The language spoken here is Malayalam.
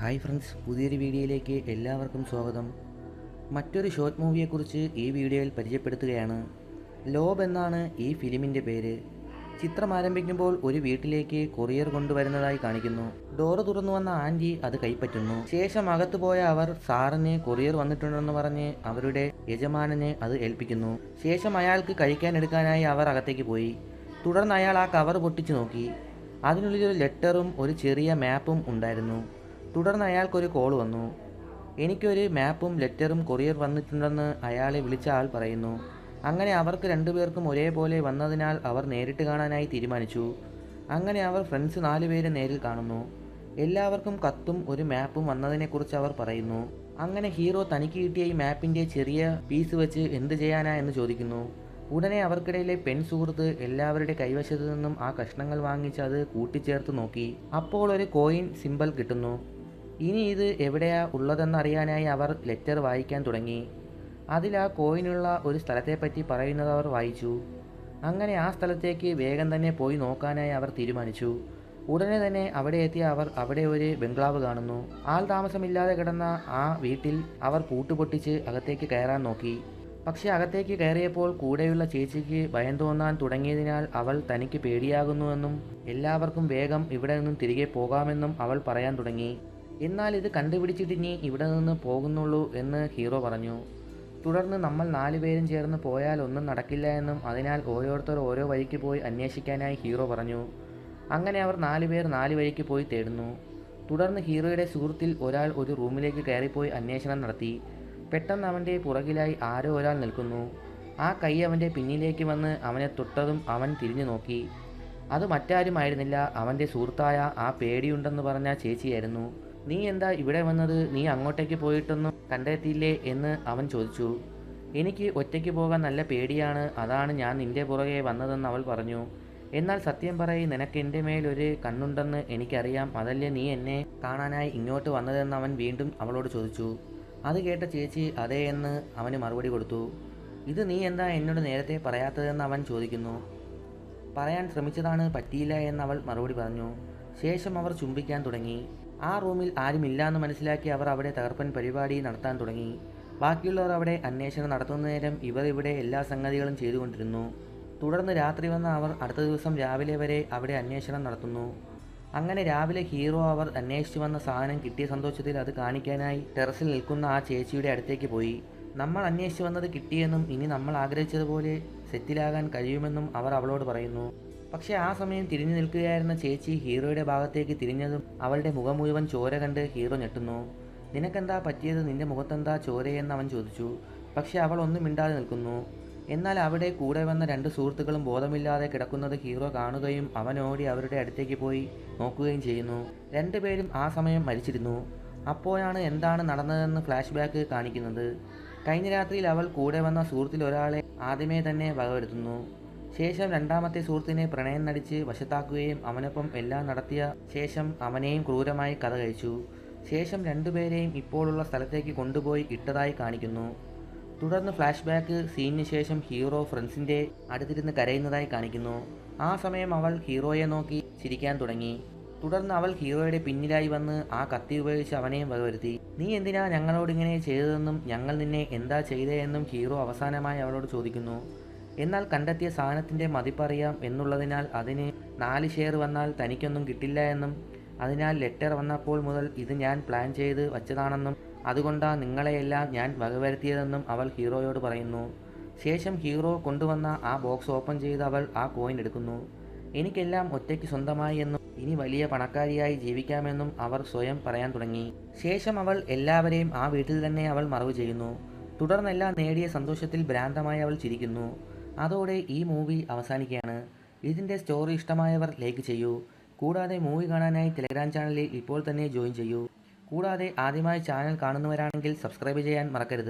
ഹായ് ഫ്രണ്ട്സ് പുതിയൊരു വീഡിയോയിലേക്ക് എല്ലാവർക്കും സ്വാഗതം. മറ്റൊരു ഷോർട്ട് മൂവിയെക്കുറിച്ച് ഈ വീഡിയോയിൽ പരിചയപ്പെടുത്തുകയാണ്. ലോബ് എന്നാണ് ഈ ഫിലിമിന്റെ പേര്. ചിത്രം ആരംഭിക്കുമ്പോൾ ഒരു വീട്ടിലേക്ക് കൊറിയർ കൊണ്ടുവരുന്നതായി കാണിക്കുന്നു. ഡോറ് തുറന്നു വന്ന ആന്റി അത് കൈപ്പറ്റുന്നു. ശേഷം അകത്തു പോയ അവർ സാറിന് കൊറിയർ വന്നിട്ടുണ്ടെന്ന് പറഞ്ഞ് അവരുടെ യജമാനനെ അത് ഏൽപ്പിക്കുന്നു. ശേഷം അയാൾക്ക് കഴിക്കാൻ എടുക്കാനായി അവർ അകത്തേക്ക് പോയി. തുടർന്ന് അയാൾ ആ കവർ പൊട്ടിച്ചു നോക്കി. അതിനുള്ളിൽ ഒരു ലെറ്ററും ഒരു ചെറിയ മാപ്പും ഉണ്ടായിരുന്നു. തുടർന്ന് അയാൾക്കൊരു കോൾ വന്നു. എനിക്കൊരു മാപ്പും ലെറ്ററും കൊറിയർ വന്നിട്ടുണ്ടെന്ന് അയാളെ വിളിച്ച ആൾ പറയുന്നു. അങ്ങനെ അവർക്ക് രണ്ടുപേർക്കും ഒരേപോലെ വന്നതിനാൽ അവർ നേരിട്ട് കാണാനായി തീരുമാനിച്ചു. അങ്ങനെ അവർ ഫ്രണ്ട്സ് നാലുപേരെ നേരിൽ കാണുന്നു. എല്ലാവർക്കും കത്തും ഒരു മാപ്പും വന്നതിനെക്കുറിച്ച് അവർ പറയുന്നു. അങ്ങനെ ഹീറോ തനിക്ക് കിട്ടിയ ഈ മാപ്പിന്റെ ചെറിയ പീസ് വെച്ച് എന്ത് ചെയ്യാനാ എന്ന് ചോദിക്കുന്നു. ഉടനെ അവർക്കിടയിലെ പെൺ സുഹൃത്ത് എല്ലാവരുടെ കൈവശത്തു നിന്നും ആ കഷ്ണങ്ങൾ വാങ്ങിച്ച് അത് കൂട്ടിച്ചേർത്ത് നോക്കി. അപ്പോൾ ഒരു കോയിൻ സിമ്പൽ കിട്ടുന്നു. ഇനി ഇത് എവിടെയാ ഉള്ളതെന്നറിയാനായി അവർ ലെറ്റർ വായിക്കാൻ തുടങ്ങി. അതിൽ ആ കോയിനുള്ള ഒരു സ്ഥലത്തെപ്പറ്റി പറയുന്നത് അവർ വായിച്ചു. അങ്ങനെ ആ സ്ഥലത്തേക്ക് വേഗം തന്നെ പോയി നോക്കാനായി അവർ തീരുമാനിച്ചു. ഉടനെ തന്നെ അവിടെ എത്തിയ അവർ അവിടെ ഒരു ബംഗ്ലാവ് കാണുന്നു. ആൾ താമസമില്ലാതെ കിടന്ന ആ വീട്ടിൽ അവർ പൂട്ടുപൊട്ടിച്ച് അകത്തേക്ക് കയറാൻ നോക്കി. പക്ഷേ അകത്തേക്ക് കയറിയപ്പോൾ കൂടെയുള്ള ചേച്ചിക്ക് ഭയം തോന്നാൻ തുടങ്ങിയതിനാൽ അവൾ തനിക്ക് പേടിയാകുന്നുവെന്നും എല്ലാവർക്കും വേഗം ഇവിടെ നിന്നും തിരികെ പോകാമെന്നും അവൾ പറയാൻ തുടങ്ങി. എന്നാൽ ഇത് കണ്ടുപിടിച്ചിട്ട് ഇനി ഇവിടെ നിന്ന് പോകുന്നുള്ളൂ എന്ന് ഹീറോ പറഞ്ഞു. തുടർന്ന് നമ്മൾ നാലു പേരും ചേർന്ന് പോയാൽ ഒന്നും നടക്കില്ല എന്നും അതിനാൽ ഓരോരുത്തർ ഓരോ വഴിക്ക് പോയി അന്വേഷിക്കാനായി ഹീറോ പറഞ്ഞു. അങ്ങനെ അവർ നാലു പേർ നാല് വഴിക്ക് പോയി തേടുന്നു. തുടർന്ന് ഹീറോയുടെ സുഹൃത്തിൽ ഒരാൾ ഒരു റൂമിലേക്ക് കയറിപ്പോയി അന്വേഷണം നടത്തി. പെട്ടെന്ന് അവന്റെ പുറകിലായി ആരോ ഒരാൾ നിൽക്കുന്നു. ആ കൈ അവന്റെ പിന്നിലേക്ക് വന്ന് അവനെ തൊട്ടതും അവൻ തിരിഞ്ഞു നോക്കി. അത് മറ്റാരുമായിരുന്നില്ല. അവന്റെ സുഹൃത്തായ ആ പേടിയുണ്ടെന്ന് പറഞ്ഞ ചേച്ചിയായിരുന്നു. നീ എന്താ ഇവിടെ വന്നത്? നീ അങ്ങോട്ടേക്ക് പോയിട്ടൊന്നും കണ്ടെത്തിയില്ലേ? എന്ന് അവൻ ചോദിച്ചു. എനിക്ക് ഒറ്റയ്ക്ക് പോകാൻ നല്ല പേടിയാണ്. അതാണ് ഞാൻ നിന്റെ പുറകെ വന്നതെന്ന് അവൾ പറഞ്ഞു. എന്നാൽ സത്യം പറയ് നിനക്ക് എന്റെ മേലൊരു കണ്ണുണ്ടെന്ന് എനിക്കറിയാം. അതല്ലേ നീ എന്നെ കാണാനായി ഇങ്ങോട്ട് വന്നതെന്ന് അവൻ വീണ്ടും അവളോട് ചോദിച്ചു. അത് കേട്ട ചേച്ചി അതേ എന്ന് അവന് മറുപടി കൊടുത്തു. ഇത് നീ എന്താ എന്നോട് നേരത്തെ പറയാത്തതെന്ന് അവൻ ചോദിക്കുന്നു. പറയാൻ ശ്രമിച്ചതാണ് പറ്റിയില്ല എന്ന് അവൾ മറുപടി പറഞ്ഞു. ശേഷം അവർ ചുംബിക്കാൻ തുടങ്ങി. ആ റൂമിൽ ആരുമില്ലാന്ന് മനസ്സിലാക്കി അവർ അവിടെ തകർപ്പൻ പരിപാടി നടത്താൻ തുടങ്ങി. ബാക്കിയുള്ളവർ അവിടെ അന്വേഷണം നടത്തുന്ന നേരം ഇവർ ഇവിടെ എല്ലാ സംഗതികളും ചെയ്തുകൊണ്ടിരുന്നു. തുടർന്ന് രാത്രി വന്ന അവർ അടുത്ത ദിവസം രാവിലെ വരെ അവിടെ അന്വേഷണം നടത്തുന്നു. അങ്ങനെ രാവിലെ ഹീറോ അവർ അന്വേഷിച്ചു വന്ന സാധനം കിട്ടിയ സന്തോഷത്തിൽ അത് കാണിക്കാനായി ടെറസിൽ നിൽക്കുന്ന ആ ചേച്ചിയുടെ അടുത്തേക്ക് പോയി. നമ്മൾ അന്വേഷിച്ചു വന്നത് കിട്ടിയെന്നും ഇനി നമ്മൾ ആഗ്രഹിച്ചതുപോലെ സെറ്റിലാകാൻ കഴിയുമെന്നും അവർ അവളോട് പറയുന്നു. പക്ഷേ ആ സമയം തിരിഞ്ഞു നിൽക്കുകയായിരുന്ന ചേച്ചി ഹീറോയുടെ ഭാഗത്തേക്ക് തിരിഞ്ഞതും അവളുടെ മുഖം മുഴുവൻ ചോര കണ്ട് ഹീറോ ഞെട്ടുന്നു. നിനക്കെന്താ പറ്റിയത്? നിന്റെ മുഖത്തെന്താ ചോരയെന്ന് അവൻ ചോദിച്ചു. പക്ഷേ അവൾ ഒന്നും മിണ്ടാതെ നിൽക്കുന്നു. എന്നാൽ അവിടെ കൂടെ വന്ന രണ്ട് സുഹൃത്തുക്കളും ബോധമില്ലാതെ കിടക്കുന്നത് ഹീറോ കാണുകയും അവനോടി അവരുടെ അടുത്തേക്ക് പോയി നോക്കുകയും ചെയ്യുന്നു. രണ്ടുപേരും ആ സമയം മരിച്ചിരുന്നു. അപ്പോഴാണ് എന്താണ് നടന്നതെന്ന് ഫ്ലാഷ് ബാക്ക് കാണിക്കുന്നത്? കഴിഞ്ഞ രാത്രിയിൽ അവൾ കൂടെ വന്ന സുഹൃത്തിൽ ഒരാളെ ആദ്യമേ തന്നെ വകവരുത്തുന്നു. ശേഷം രണ്ടാമത്തെ സുഹൃത്തിനെ പ്രണയം നടിച്ച് വശത്താക്കുകയും അവനൊപ്പം എല്ലാം നടത്തിയ ശേഷം അവനെയും ക്രൂരമായി കഥ കഴിച്ചു ശേഷം രണ്ടുപേരെയും ഇപ്പോഴുള്ള സ്ഥലത്തേക്ക് കൊണ്ടുപോയി ഇട്ടതായി കാണിക്കുന്നു. തുടർന്ന് ഫ്ലാഷ് ബാക്ക് സീനിന് ശേഷം ഹീറോ ഫ്രണ്ട്സിന്റെ അടുത്തിരുന്ന് കരയുന്നതായി കാണിക്കുന്നു. ആ സമയം അവൾ ഹീറോയെ നോക്കി ചിരിക്കാൻ തുടങ്ങി. തുടർന്ന് അവൾ ഹീറോയുടെ പിന്നിലായി വന്ന് ആ കത്തി ഉപയോഗിച്ച് അവനെയും വകവരുത്തി. നീ എന്തിനാ ഞങ്ങളോട് ഇങ്ങനെ ചെയ്തതെന്നും ഞങ്ങൾ നിന്നെ എന്താ ചെയ്തതെന്നും ഹീറോ അവസാനമായി അവളോട് ചോദിക്കുന്നു. എന്നാൽ കണ്ടെത്തിയ സാധനത്തിന്റെ മതിപ്പറിയാം എന്നുള്ളതിനാൽ അതിന് നാല് ഷെയർ വന്നാൽ തനിക്കൊന്നും കിട്ടില്ല എന്നും അതിനാൽ ലെറ്റർ വന്നപ്പോൾ മുതൽ ഇത് ഞാൻ പ്ലാൻ ചെയ്ത് വച്ചതാണെന്നും അതുകൊണ്ടാണ് നിങ്ങളെയെല്ലാം ഞാൻ വകവരുത്തിയതെന്നും അവൾ ഹീറോയോട് പറയുന്നു. ശേഷം ഹീറോ കൊണ്ടുവന്ന ആ ബോക്സ് ഓപ്പൺ ചെയ്ത് അവൾ ആ കോയിൻ എടുക്കുന്നു. എനിക്കെല്ലാം ഒറ്റയ്ക്ക് സ്വന്തമായി എന്നും ഇനി വലിയ പണക്കാരിയായി ജീവിക്കാമെന്നും അവർ സ്വയം പറയാൻ തുടങ്ങി. ശേഷം അവൾ എല്ലാവരെയും ആ വീട്ടിൽ തന്നെ അവൾ മറവ് ചെയ്യുന്നു. തുടർന്നെല്ലാം നേടിയ സന്തോഷത്തിൽ ഭ്രാന്തമായി അവൾ ചിരിക്കുന്നു. അതോടെ ഈ മൂവി അവസാനിക്കുകയാണ്. ഇതിന്റെ സ്റ്റോറി ഇഷ്ടമായവർ ലൈക്ക് ചെയ്യൂ. കൂടാതെ മൂവി കാണാനായി ടെലഗ്രാം ചാനലിൽ ഇപ്പോൾ തന്നെ ജോയിൻ ചെയ്യൂ. കൂടാതെ ആദ്യമായി ചാനൽ കാണുന്നവരാണെങ്കിൽ സബ്സ്ക്രൈബ് ചെയ്യാൻ മറക്കരുത്.